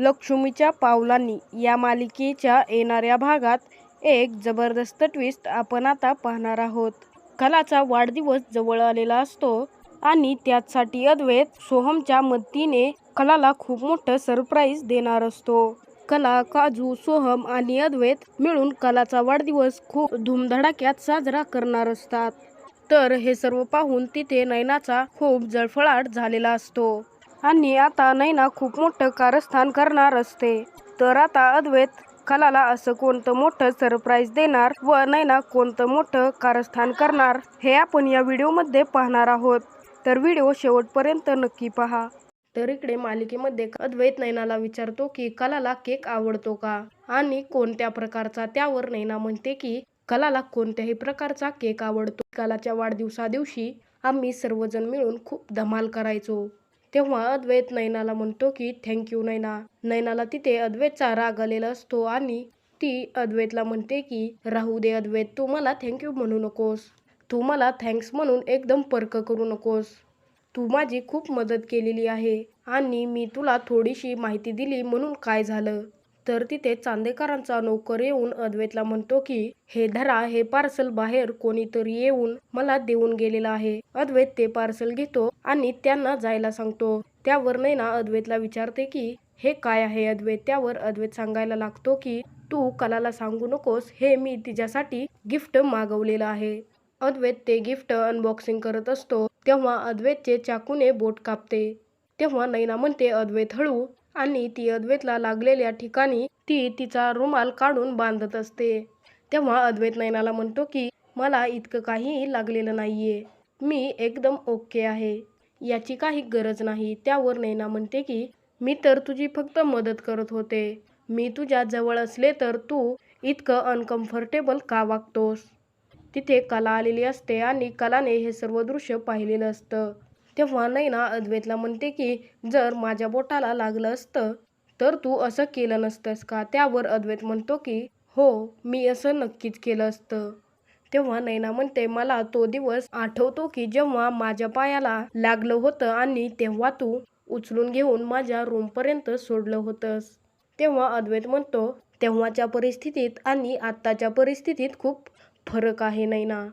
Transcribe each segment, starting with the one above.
लक्ष्मीच्या पावलांनी या मालिकेच्या येणाऱ्या भागात एक जबरदस्त ट्विस्ट आपण आता पाहणार आहोत. कलाचा वाढदिवस जवळ आलेला असतो आणि त्यासाठी अद्वैत सोहमच्या मदतीने कलाला खूप मोठं सरप्राईज देणार असतो. कला काजू सोहम आणि अद्वैत मिळून कलाचा वाढदिवस खूप धूमधडाक्यात साजरा करणार असतात. तर हे सर्व पाहून तिथे नयनाचा खूप जळफळाट झालेला असतो. आणि आता नैना खूप मोठं कारस्थान करणार असते. तर आता अद्वैत कलाला असं कोणतं मोठं सरप्राईज देणार व नैना कोणतं मोठं कारस्थान करणार हे आपण या व्हिडिओमध्ये पाहणार आहोत. तर व्हिडिओ शेवटपर्यंत नक्की पहा. तर इकडे मालिकेमध्ये अद्वैत नैनाला विचारतो की कलाला केक आवडतो का? आणि कोणत्या प्रकारचा? त्यावर नैना म्हणते की कलाला कोणत्याही प्रकारचा केक आवडतो. कलाच्या वाढदिवसा दिवशी आम्ही सर्वजण मिळून खूप धमाल करायचो. तेव्हा अद्वैत नैनाला म्हणतो की थँक्यू नैना नैनाला तिथे अद्वैतचा राग आलेला असतो आणि ती अद्वैतला म्हणते की राहू दे अद्वैत तू मला थँक्यू म्हणू नकोस. तू मला थँक्स म्हणून एकदम पर्क करू नकोस. तू माझी खूप मदत केलेली आहे आणि मी तुला थोडीशी माहिती दिली म्हणून काय झालं? तर तिथे चांदेकरांचा नोकर येऊन अद्वैतला म्हणतो की हे धरा हे पार्सल बाहेर कोणीतरी येऊन मला देऊन गेलेलं आहे. अद्वैत ते पार्सल घेतो आणि त्यांना जायला सांगतो. त्यावर नैना अद्वैतला विचारते की हे काय आहे अद्वैत? त्यावर अद्वैत सांगायला लागतो की तू कलाला सांगू नकोस हे मी तिच्यासाठी गिफ्ट मागवलेलं आहे. अद्वैत ते गिफ्ट अनबॉक्सिंग करत असतो तेव्हा अद्वैतचे चाकूने बोट कापते. तेव्हा नैना म्हणते अद्वैत हळू आणि ती अद्वैतला लागलेल्या ठिकाणी ती तिचा रुमाल काढून बांधत असते. तेव्हा अद्वैत नैनाला म्हणतो की मला इतकं काहीही लागलेलं नाहीये. मी एकदम ओके आहे. याची काही गरज नाही. त्यावर नैना म्हणते की मी तर तुझी फक्त मदत करत होते. मी तुझ्या जवळ असले तर तू इतकं अनकम्फर्टेबल का वागतोस? तिथे कला आलेली असते आणि कलाने हे सर्व दृश्य पाहिलेलं असतं. तेव्हा नैना अद्वैतला म्हणते की जर माझ्या बोटाला लागलं असतं तर तू असं केलं नसतंस का? त्यावर अद्वैत म्हणतो की हो मी असं नक्कीच केलं असतं. तेव्हा नैना म्हणते मला तो दिवस आठवतो की जेव्हा माझ्या पायाला लागलं होतं आणि तेव्हा तू उचलून घेऊन माझ्या रूमपर्यंत सोडलं होतंस. तेव्हा अद्वैत म्हणतो तेव्हाच्या परिस्थितीत आणि आत्ताच्या परिस्थितीत खूप फरक आहे नैना.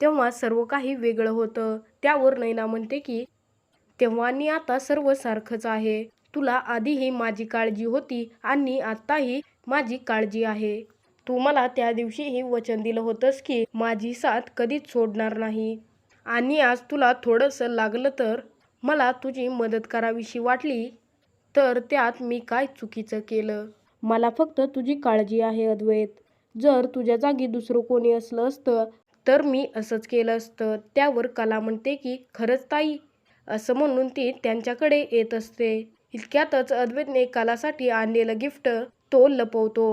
तेव्हा सर्व काही वेगळं होतं. त्यावर नैना म्हणते की तेव्हा आणि आता सर्व सारखंच आहे. तुला आधीही माझी काळजी होती आणि आत्ताही माझी काळजी आहे. तू मला त्या दिवशीही वचन दिलं होतंस की माझी साथ कधीच सोडणार नाही. आणि आज तुला थोडंसं लागलं तर मला तुझी मदत करावीशी वाटली तर त्यात मी काय चुकीचं केलं? मला फक्त तुझी काळजी आहे अद्वैत. जर तुझ्या जागी दुसरं कोणी असलं असतं तर मी असंच केलं असतं. त्यावर कला म्हणते की खरंच ताई असं म्हणून ती त्यांच्याकडे येत असते. इतक्यातच अद्वैतने कलासाठी आणलेलं गिफ्ट तो लपवतो.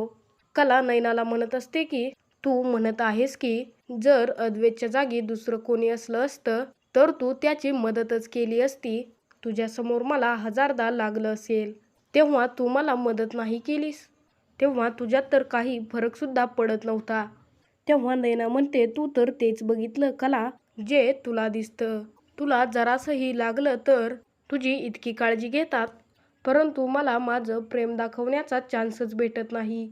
कला नैनाला म्हणत असते की तू म्हणत आहेस की जर अद्वैतच्या जागी दुसरं कोणी असलं असतं तर तू त्याची मदतच केली असती. तुझ्यासमोर मला हजारदा लागलं असेल. तेव्हा तू मला मदत नाही केलीस. तेव्हा तुझ्यात तर काही फरकसुद्धा पडत नव्हता. तेव्हा नैना म्हणते तू तर तेच बघितलं कला जे तुला दिसतं. तुला जरासंही लागलं तर तुझी इतकी काळजी घेतात. परंतु मला माझं प्रेम दाखवण्याचा चान्सच भेटत नाही.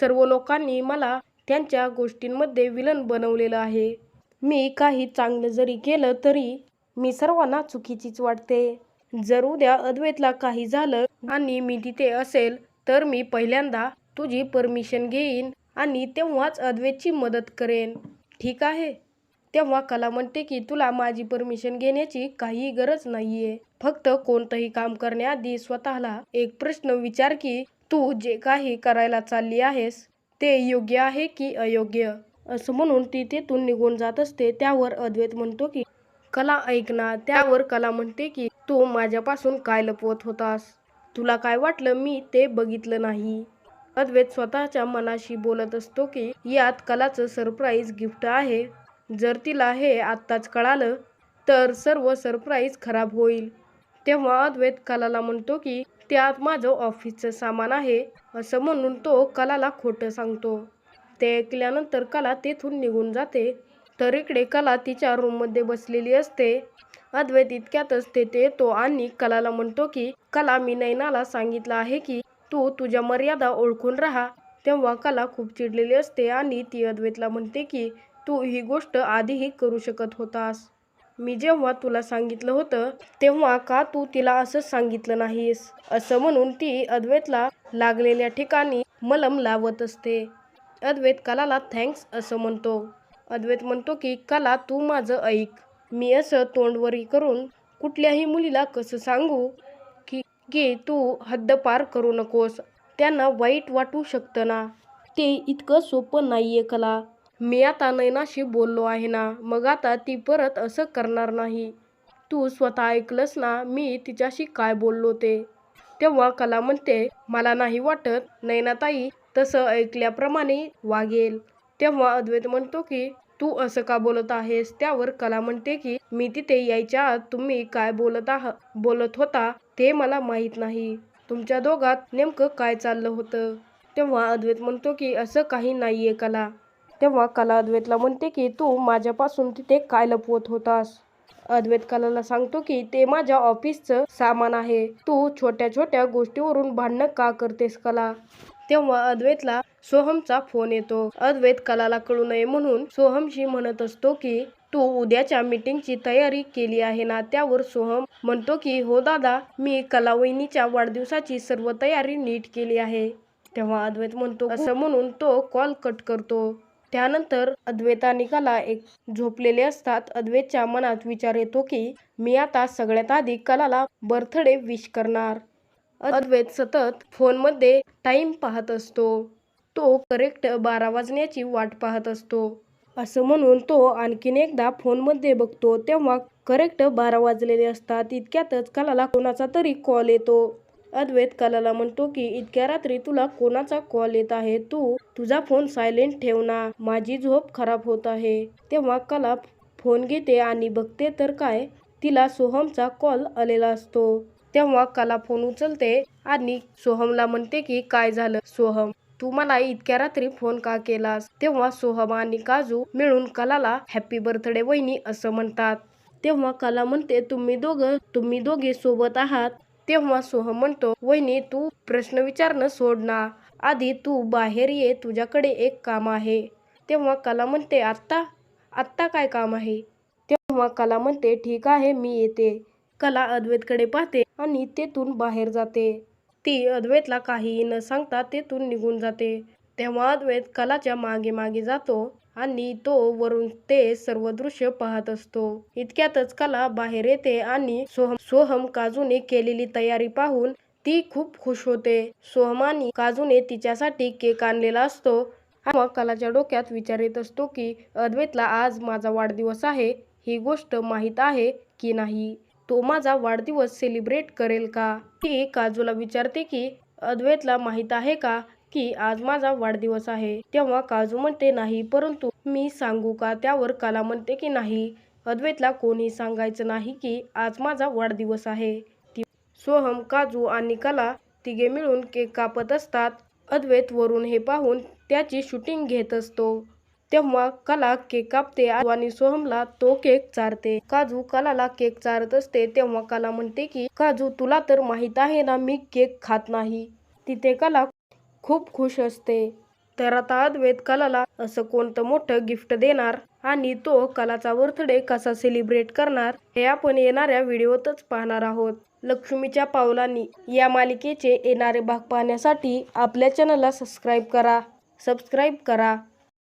सर्व लोकांनी मला त्यांच्या गोष्टींमध्ये विलन बनवलेलं आहे. मी काही चांगलं जरी केलं तरी मी सर्वांना चुकीचीच वाटते. जर उद्या अद्वैतला काही झालं आणि मी तिथे असेल तर मी पहिल्यांदा तुझी परमिशन घेईन. आणि तेव्हाच अद्वैतची मदत करेन. ठीक आहे. तेव्हा कला म्हणते की तुला माझी परमिशन घेण्याची काही गरज नाहीये. फक्त कोणतंही काम करण्याआधी स्वतःला एक प्रश्न विचार की तू जे काही करायला चालली आहेस ते योग्य आहे की अयोग्य? असं म्हणून ती तेथून निघून जात असते. त्यावर अद्वैत म्हणतो की कला ऐकना त्यावर कला म्हणते की तू माझ्यापासून काय लपवत होतास? तुला काय वाटलं? मी ते बघितलं नाही. अद्वैत स्वतःच्या मनाशी बोलत असतो की यात कलाचं सरप्राईज गिफ्ट आहे. जर तिला हे आत्ताच कळालं तर सर्व सरप्राईज खराब होईल. तेव्हा अद्वैत कलाला म्हणतो की त्यात माझं ऑफिसचं सामान आहे असं म्हणून तो कलाला खोटं सांगतो. ते ऐकल्यानंतर कला तेथून निघून जाते. तर इकडे कला तिच्या रूममध्ये बसलेली असते. अद्वैत इतक्यातच तेथे येतो आणि कलाला म्हणतो की कला मी नैनाला सांगितलं आहे की तू तुझ्या मर्यादा ओळखून राहा. तेव्हा कला खूप चिडलेली असते आणि ती अद्वैतला म्हणते की तू ही गोष्ट आधीही करू शकत होतास. मी जेव्हा तुला सांगितलं होतं तेव्हा का तू तिला असं सांगितलं नाहीस? असं म्हणून ती अद्वैतला लागलेल्या ठिकाणी मलम लावत असते. अद्वैत कलाला थँक्स असं म्हणतो. अद्वैत म्हणतो की कला तू माझं ऐक. मी असं तोंडवरी करून कुठल्याही मुलीला कसं सांगू? की तू हद्दपार करू नकोस. त्यांना वाईट वाटू शकतं ना. ते इतकं सोपं नाहीये कला. मी आता नैनाशी बोललो आहे ना मग आता ती परत असं करणार नाही. तू स्वतः ऐकलंस ना मी तिच्याशी काय बोललो ते. तेव्हा कला म्हणते मला नाही वाटत नैनाताई तसं ऐकल्याप्रमाणे वागेल. तेव्हा अद्वैत म्हणतो की तू असं का बोलत आहेस? त्यावर कला म्हणते की मी तिथे यायच्या आत तुम्ही काय बोलत आहात बोलत होता ते मला माहीत नाही. तुमच्या दोघात नेमकं काय चाललं होतं? तेव्हा अद्वैत म्हणतो की असं काही नाहीये कला. तेव्हा कला अद्वैतला म्हणते की तू माझ्यापासून तिथे काय लपवत होतास? अद्वैत कलाला सांगतो की ते माझ्या ऑफिसचं सामान आहे. तू छोट्या छोट्या गोष्टीवरून भांडणं का करतेस कला? तेव्हा अद्वैतला सोहमचा फोन येतो. अद्वैत कलाला कळू नये म्हणून सोहमशी म्हणत असतो की तू उद्याच्या मीटिंगची तयारी केली आहे. ना त्यावर सोहम म्हणतो की हो दादा मी कलावहिनीच्या वाढदिवसाची सर्व तयारी नीट केली आहे. तेव्हा अद्वैत म्हणतो असं म्हणून तो कॉल कट करतो. त्यानंतर अद्वैत आणि कला एक झोपलेले असतात. अद्वैतच्या मनात विचार येतो की मी आता सगळ्यात आधी कलाला बर्थडे विश करणार. अद्वैत सतत फोनमध्ये टाइम पाहत असतो. तो करेक्ट बारा वाजण्याची वाट पाहत असतो. असं म्हणून तो आणखीन एकदा फोनमध्ये बघतो तेव्हा करेक्ट बारा वाजलेले असतात. इतक्यातच कलाला कोणाचा तरी कॉल येतो. अद्वैत कलाला म्हणतो की इतक्या रात्री तुला कोणाचा कॉल येत आहे? तू तुझा फोन सायलेंट ठेव ना. माझी झोप खराब होत आहे. तेव्हा कला फोन घेते आणि बघते तर काय? तिला सोहमचा कॉल आलेला असतो. तेव्हा कला फोन उचलते आणि सोहमला म्हणते की काय झालं सोहम? तू मला इतक्या रात्री फोन का केलास? तेव्हा सोहम आणि काजू मिळून कलाला हॅपी बर्थडे वहिनी असं म्हणतात. तेव्हा कला म्हणते तुम्ही दोघं तुम्ही दोघे सोबत आहात. तेव्हा सोहम म्हणतो वहिनी तू प्रश्न विचारणं सोड ना. आधी तू बाहेर ये तुझ्याकडे एक काम आहे. तेव्हा कला म्हणते आत्ता? आत्ता काय काम आहे? तेव्हा कला म्हणते ठीक आहे मी येते. कला अद्वैतकडे पाहते आणि तेथून बाहेर जाते. ती अद्वैतला काहीही न सांगता तेथून निघून जाते. तेव्हा अद्वैत कलाच्या मागे मागे जातो आणि तो वरून ते सर्व दृश्य पाहत असतो. इतक्यातच कला बाहेर येते आणि सोहम सोहम काजूने केलेली तयारी पाहून ती खूप खुश होते. सोहम आणि काजूने तिच्यासाठी केक आणलेला असतो. मग कलाच्या डोक्यात विचार येत असतो की अद्वैतला आज माझा वाढदिवस आहे ही गोष्ट माहीत आहे की नाही? तो माझा वाढदिवस सेलिब्रेट करेल का? ती काजूला विचारते की अद्वैतला माहीत आहे का की आज माझा वाढदिवस आहे? तेव्हा काजू म्हणते नाही परंतु मी सांगू का त्यावर कला म्हणते की नाही? अद्वैतला कोणी सांगायचं नाही की आज माझा वाढदिवस आहे. ती सोहम काजू आणि कला तिघे मिळून केक कापत असतात. अद्वैत वरून हे पाहून त्याची शूटिंग घेत असतो. तेव्हा कला केक कापते आणि सोहमला तो केक चारते. काजू कलाला केक चारत असते तेव्हा कला म्हणते की काजू तुला तर माहीत आहे ना मी केक खात नाही. तिथे कला खूप खुश असते. तर आता अद्वैत कलाला असं कोणतं मोठं गिफ्ट देणार? आणि तो कलाचा बर्थडे कसा सेलिब्रेट करणार? हे आपण येणाऱ्या व्हिडिओतच पाहणार आहोत. लक्ष्मीच्या पावलांनी या मालिकेचे येणारे भाग पाहण्यासाठी आपल्या चॅनलला सबस्क्राईब करा. सबस्क्राईब करा.